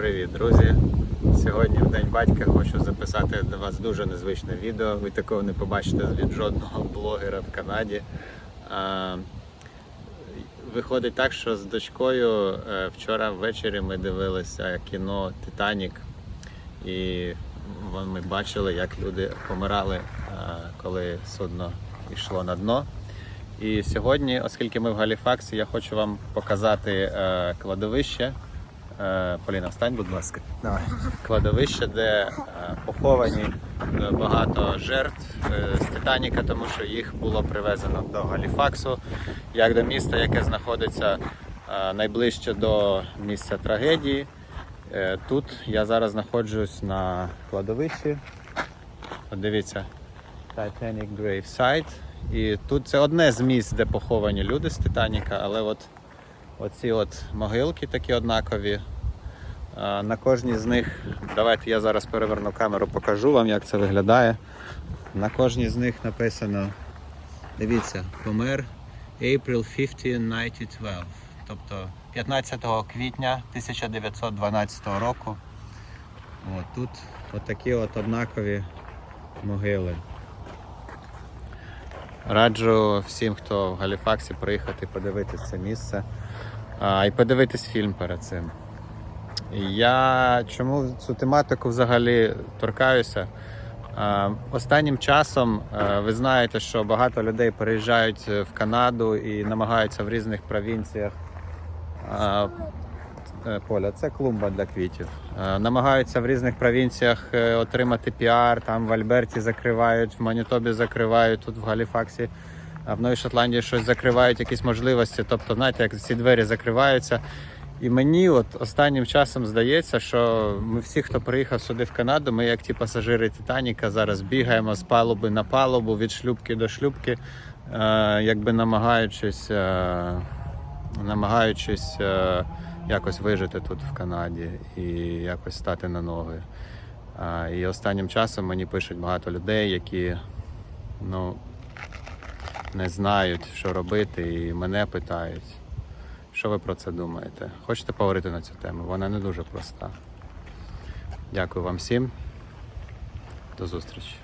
Привіт, друзі! Сьогодні в День батька хочу записати для вас дуже незвичне відео. Ви такого не побачите від жодного блогера в Канаді. Виходить так, що з дочкою е, вчора ввечері ми дивилися кіно Титанік, і ми бачили, як люди помирали, е, коли судно йшло на дно. І сьогодні, оскільки ми в Галіфаксі, я хочу вам показати е, кладовище. Е, Поліна, встань, будь ласка. Давай. Кладовище, де е, поховані е, багато жертв з Титаніка, тому що їх було привезено до Галіфаксу, як до міста, яке знаходиться найближче до місця трагедії. Тут я зараз знаходжусь на кладовищі. От дивіться, Titanic Grave Site. І тут це одне з місць, де поховані люди з Титаніка, але от оці от могилки такі однакові. На кожній з них, давайте я зараз переверну камеру, покажу вам, як це виглядає. На кожній з них написано, дивіться, помер April 15, 1912. Тобто 15 квітня 1912 року. От тут от такі от однакові могили. Раджу всім, хто в Галіфаксі, приїхати подивитися це місце і подивитись фільм перед цим. Я чому цю тематику взагалі торкаюся? Останнім часом ви знаєте, що багато людей переїжджають в Канаду і намагаються в різних провінціях. е, Поля, це клумба для квітів. Е, Намагаються в різних провінціях е, отримати піар. Там в Альберті закривають, в Манітобі закривають, тут в Галіфаксі, а в Новій Шотландії щось закривають, якісь можливості. Тобто, знаєте, як ці двері закриваються. І мені от останнім часом здається, що ми всі, хто приїхав сюди в Канаду, ми як ті пасажири Титаніка зараз бігаємо з палуби на палубу, від шлюбки до шлюбки, е, якби намагаючись, е, намагаючись е, якось вижити тут в Канаді і якось стати на ноги. А, і останнім часом мені пишуть багато людей, які ну, не знають, що робити, і мене питають. Що ви про це думаєте? Хочете поговорити на цю тему? Вона не дуже проста. Дякую вам всім. До зустрічі.